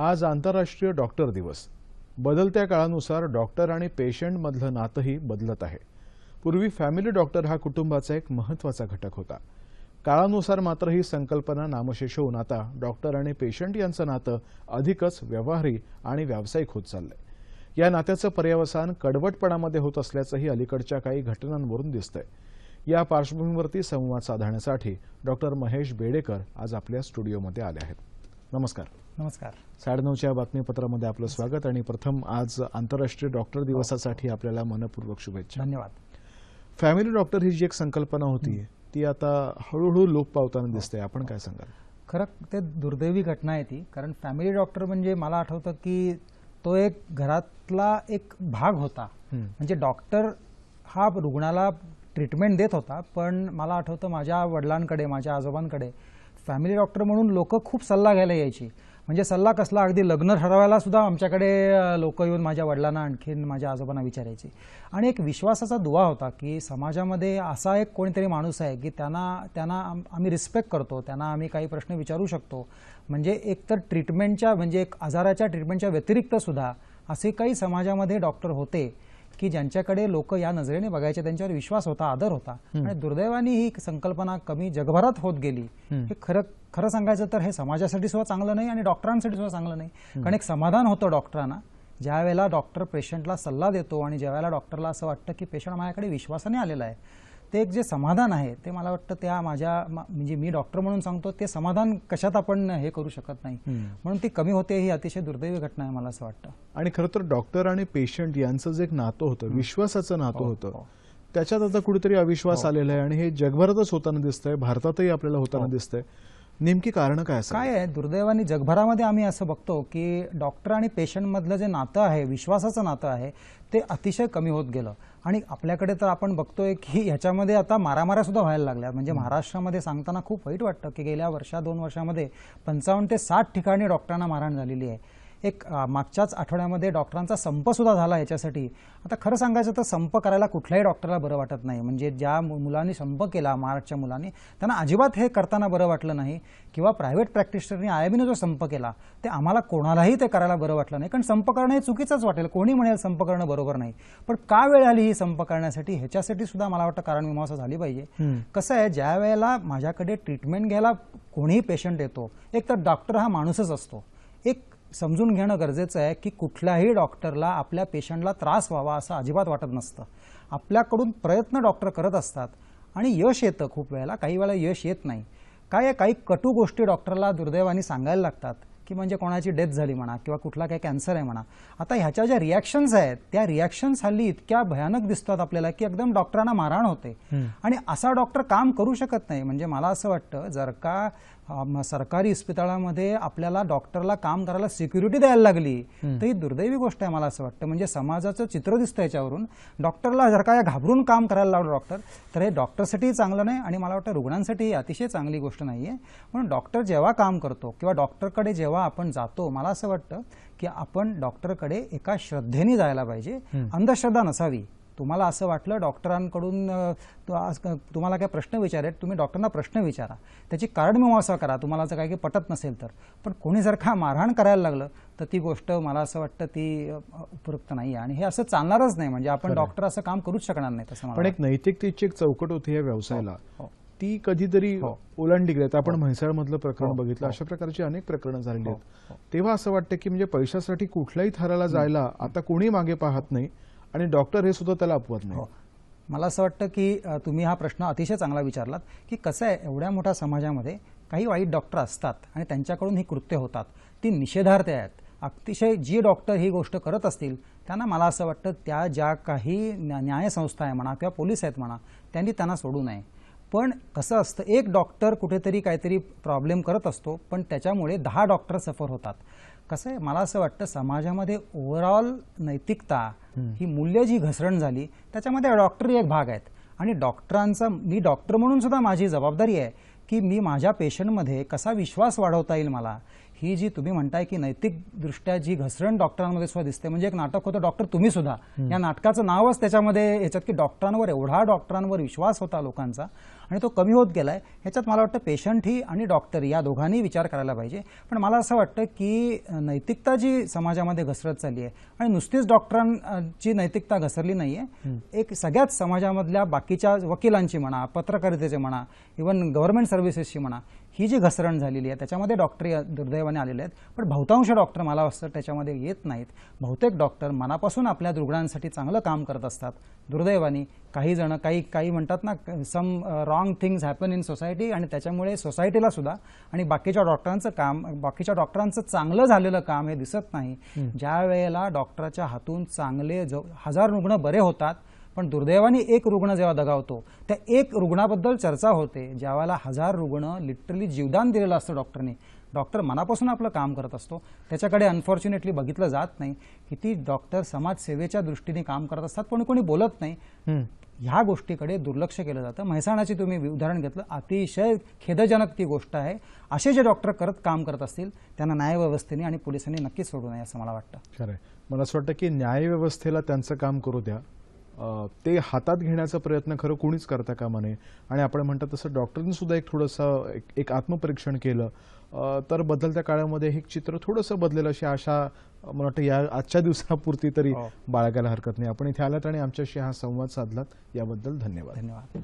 आज आंतरराष्ट्रीय डॉक्टर दिवस. बदलत्या काळानुसार डॉक्टर आणि पेशंटमधलं नातंही बदलत आहे. पूर्वी फॅमिली डॉक्टर हा कुटुंबाचा एक महत्त्वाचा घटक होता. काळानुसार मात्र ही संकल्पना नामशेष होऊन आता डॉक्टर आणि पेशंट यांचं नातं अधिकच व्यवहारी आणि व्यावसायिक होत चाललंय. या नात्याचं पर्यावसान कडवटपणामध्ये होत असल्याचंही अलीकडच्या काही घटनांवरून दिसतंय. या पार्श्वभूमीवरती संवाद साधण्यासाठी डॉक्टर महेश बेडेकर आज आपल्या स्टुडिओमध्ये आले आहेत. नमस्कार. नमस्कार. साडेनऊच्या बातमीपत्रामध्ये आपलं स्वागत आणि प्रथम आज आंतरराष्ट्रीय डॉक्टर दिवसासाठी आपल्याला मनपूर्वक शुभेच्छा. धन्यवाद. फॅमिली डॉक्टर ही जी एक संकल्पना होती ती आता हळूहळू लोप पावताना दिसते. आपण काय सांगाल? खरं ते दुर्दैवी घटना आहे ती. कारण फॅमिली डॉक्टर म्हणजे मला आठवतं की तो एक घरातला एक भाग होता. म्हणजे डॉक्टर हा रुग्णाला ट्रीटमेंट देत होता पण मला आठवतं माझ्या वडिलांकडे माझ्या आजोबांकडे फॅमिली डॉक्टर म्हणून लोक खूप सल्ला घ्यायला यायची. म्हणजे सल्ला कसला? अगदी लग्न ठरवायला सुद्धा आमच्याकडे लोक येऊन माझ्या वडिलांना आणखीन माझ्या आजोबांना विचारायचे. आणि एक विश्वासाचा दुवा होता की समाजामध्ये असा एक कोणीतरी माणूस आहे की त्यांना त्यांना आम्ही रिस्पेक्ट करतो त्यांना आम्ही काही प्रश्न विचारू शकतो. म्हणजे एक तर ट्रीटमेंटच्या म्हणजे एक आजाराच्या ट्रीटमेंटच्या व्यतिरिक्त सुद्धा असे काही समाजामध्ये डॉक्टर होते. की ज्यांच्याकडे लोक या नजरेने बघायचे त्यांच्यावर विश्वास होता आदर होता. आणि दुर्दैवाने ही संकल्पना कमी जगभरात होत गेली. हे खरं खरं सांगायचं तर हे समाजासाठी सुद्धा चांगलं नाही आणि डॉक्टरांसाठी सुद्धा चांगलं नाही. कारण एक समाधान होतं डॉक्टरांना. ज्या वेळेला डॉक्टर पेशंटला सल्ला देतो आणि ज्या वेळेला डॉक्टरला असं वाटतं की पेशंट माझ्याकडे विश्वासाने आलेला आहे ते एक जे समाधान आहे ते मला वाटतं त्या माझ्या म्हणजे मी डॉक्टर म्हणून सांगतो ते समाधान कशात आपण हे करू शकत नाही. म्हणून ती कमी होते ही अतिशय दुर्दैवी घटना आहे मला असं वाटतं. आणि खरं तर डॉक्टर आणि पेशंट यांचं जे एक नातं होतं विश्वासाचं नातं होतं त्याच्यात आता कुठेतरी अविश्वास आलेला आहे आणि हे जगभरातच होताना दिसतंय भारतातही आपल्याला होताना दिसतंय. नेमकी कारण काय असं काय आहे? दुर्दैवाने जगभरामध्ये आम्ही असं बघतो की डॉक्टर आणि पेशंटमधलं जे नातं आहे विश्वासाचं नातं आहे ते अतिशय कमी होत गेलं. आणि आपल्याकडे तर आपण बघतोय की ह्याच्यामध्ये आता मारामाऱ्या सुद्धा व्हायला लागल्या. म्हणजे महाराष्ट्रामध्ये सांगताना खूप वाईट वाटतं की गेल्या वर्षा दोन वर्षामध्ये पंचावन्न ते साठ ठिकाणी डॉक्टरांना मारहाण झालेली आहे. एक मागच्याच आठवड्यामध्ये डॉक्टरांचा संप सुद्धा झाला याच्यासाठी. आता खरं सांगायचं तर संप करायला कुठल्याही डॉक्टरला बरं वाटत नाही. म्हणजे ज्या मुलांनी संप केला महाराष्ट्रच्या मुलांनी त्यांना अजिबात हे करताना बरं वाटलं नाही. किंवा प्रायव्हेट प्रॅक्टिशनरनी आयबीने जो संप केला ते आम्हाला कोणालाही ते करायला बरं वाटलं नाही. कारण संप करणं हे चुकीचंच वाटेल. कोणी म्हणेल संप करणं बरोबर नाही. पण का वेळ आली ही संप करण्यासाठी? ह्याच्यासाठी सुद्धा मला वाटतं कारण मीमांसा झाली पाहिजे. कसं आहे ज्या वेळेला माझ्याकडे ट्रीटमेंट घ्यायला कोणीही पेशंट येतो एक तर डॉक्टर हा माणूसच असतो. एक समजून घेणं गरजेचं आहे की कुठल्याही डॉक्टरला आपल्या पेशंटला त्रास व्हावा असं अजिबात वाटत नसतं. आपल्याकडून प्रयत्न डॉक्टर करत असतात आणि यश येतं खूप वेळेला. काही वेळा यश येत नाही. काय काही कटू गोष्टी डॉक्टरला दुर्दैवाने सांगायला लागतात. की म्हणजे कोणाची डेथ झाली म्हणा किंवा कुठला काही कॅन्सर आहे म्हणा. आता ह्याच्या ज्या रिॲक्शन्स आहेत त्या रिॲक्शन्स हल्ली इतक्या भयानक दिसतात आपल्याला की एकदम डॉक्टरांना मारहाण होते. आणि असा डॉक्टर काम करू शकत नाही. म्हणजे मला असं वाटतं जर का सरकारी इस्पितळामध्ये आपल्याला डॉक्टरला काम करायला सिक्युरिटी द्यायला लागली तर ही दुर्दैवी गोष्ट आहे मला असं वाटतं. म्हणजे समाजाचं चित्र दिसतं याच्यावरून. डॉक्टरला जर का या घाबरून काम करायला लावलं डॉक्टर तर हे डॉक्टरसाठीही चांगलं नाही आणि मला वाटतं रुग्णांसाठी ही अतिशय चांगली गोष्ट नाही आहे म्हणून डॉक्टर जेव्हा काम करतो किंवा डॉक्टरकडे जेव्हा आपण जातो मला असं वाटतं की आपण डॉक्टरकडे एका श्रद्धेने जायला पाहिजे. अंधश्रद्धा नसावी. तुम्हाला असं वाटलं डॉक्टरांकडून तुम्हाला काय प्रश्न विचारेल तुम्ही डॉक्टरांना प्रश्न विचारा. त्याची कारण मीमांसा करा तुम्हाला जर काही काही पटत नसेल तर. पण कोणी जर का मारहाण करायला लागलं तर ती गोष्ट मला असं वाटतं ती उपयुक्त नाही आहे आणि हे असं चालणारच नाही. म्हणजे आपण डॉक्टर असं काम करूच शकणार नाही तसं पण एक नैतिकतेची एक चौकट होती या व्यवसायाला. हो. ती कधीतरी हो. ओलांडली गेली. आपण म्हैसाळ मधलं प्रकरण हो. बघितलं अशा प्रकारची अनेक प्रकरणं झालेली आहेत. तेव्हा असं वाटतं की म्हणजे पैशासाठी कुठल्याही थराला जायला आता कोणी मागे पाहत नाही आणि डॉक्टर हे सुद्धा त्याला अपवत नाही. हो. मला असं वाटतं की तुम्ही हा प्रश्न अतिशय चांगला विचारलात की कसं आहे एवढ्या मोठ्या समाजामध्ये काही वाईट डॉक्टर असतात आणि त्यांच्याकडून ही कृत्य होतात. ती निषेधार्थ आहेत. अतिशय जी डॉक्टर ही गोष्ट करत असतील त्यांना मला असं वाटतं त्या ज्या काही न्या- न्यायसंस्था आहे म्हणा किंवा पोलीस आहेत म्हणा त्यांनी त्यांना सोडू नये. पण कसं असतं एक डॉक्टर कुठेतरी काहीतरी प्रॉब्लेम करत असतो पण त्याच्यामुळे दहा डॉक्टर सफर होतात. कसं आहे मला असं वाटतं समाजामध्ये ओव्हरऑल नैतिकता ही मूल्य जी घसरण झाली त्याच्यामध्ये डॉक्टरी एक भाग आहेत. आणि डॉक्टरांचा मी डॉक्टर म्हणून सुद्धा माझी जबाबदारी आहे की मी माझ्या पेशंटमध्ये कसा विश्वास वाढवता येईल मला ही जी तुम्ही म्हणताय की नैतिक दृष्ट्या जी घसरण डॉक्टरांमध्ये सुद्धा दिसते म्हणजे एक नाटक होतं डॉक्टर तुम्ही सुद्धा. या नाटकाचं नावच त्याच्यामध्ये याच्यात की डॉक्टरांवर एवढा डॉक्टरांवर विश्वास होता लोकांचा आणि तो कमी होत गेलाय. ह्याच्यात मला वाटतं पेशंटही आणि डॉक्टर या दोघांनी विचार करायला पाहिजे. पण मला असं वाटतं की नैतिकता जी समाजामध्ये घसरत चालली आहे आणि नुसतीच डॉक्टरांची नैतिकता घसरली नाही आहे एक सगळ्याच समाजामधल्या बाकीच्या वकिलांची म्हणा पत्रकारितेचे म्हणा इवन गव्हर्नमेंट सर्व्हिसेसची म्हणा ही जी घसरण झालेली आहे त्याच्यामध्ये डॉक्टर दुर्दैवाने आलेले आहेत. पण बहुतांश डॉक्टर मला वाटतं त्याच्यामध्ये येत नाहीत. बहुतेक डॉक्टर मनापासून आपल्या रुग्णांसाठी चांगलं काम करत असतात. दुर्दैवाने काही जण काही काही म्हणतात ना some wrong things happen in society आणि त्याच्यामुळे सोसायटीला सुद्धा आणि बाकीच्या डॉक्टरांचं काम बाकीच्या डॉक्टरांचं चांगलं झालेलं काम हे दिसत नाही. ज्या वेळेला डॉक्टरच्या हातून चांगले जो हजार रुग्ण बरे होतात पण दुर्दैवाने एक रुग्ण जेव्हा दगावतो त्या एक रुग्णाबद्दल चर्चा होते ज्यावेळेला हजार रुग्ण लिटरली जीवदान दिलेलं असतं डॉक्टरने. डॉक्टर मनापासून आपलं काम करत असतो. त्याच्याकडे अनफॉर्च्युनेटली बघितलं जात नाही. किती डॉक्टर समाजसेवेच्या दृष्टीने काम करत असतात पण कोणी बोलत नाही. ह्या गोष्टीकडे दुर्लक्ष केलं जातं. म्हैसाणाची तुम्ही उदाहरण घेतलं अतिशय खेदजनक ती गोष्ट आहे. असे जे डॉक्टर करत काम करत असतील त्यांना न्यायव्यवस्थेने आणि पोलिसांनी नक्कीच सोडू नये असं मला वाटतं. खरंय. मला असं वाटतं की न्यायव्यवस्थेला त्यांचं काम करू द्या. ते हातात घेण्याचा प्रयत्न खरं कोणीच करता कामा नये. आणि आपण म्हणतात तसं डॉक्टरांनी सुद्धा एक थोडंसं एक- एक आत्मपरीक्षण केलं. तर बदलत्या काळामध्ये हे चित्र थोडंसं बदलेल अशी आशा मला वाटतं या आजच्या दिवसापुरती तरी हो. बाळगायला हरकत नाही. आपण इथे आलात आणि आमच्याशी हा संवाद साधलात. याबद्दल धन्यवाद. धन्यवाद.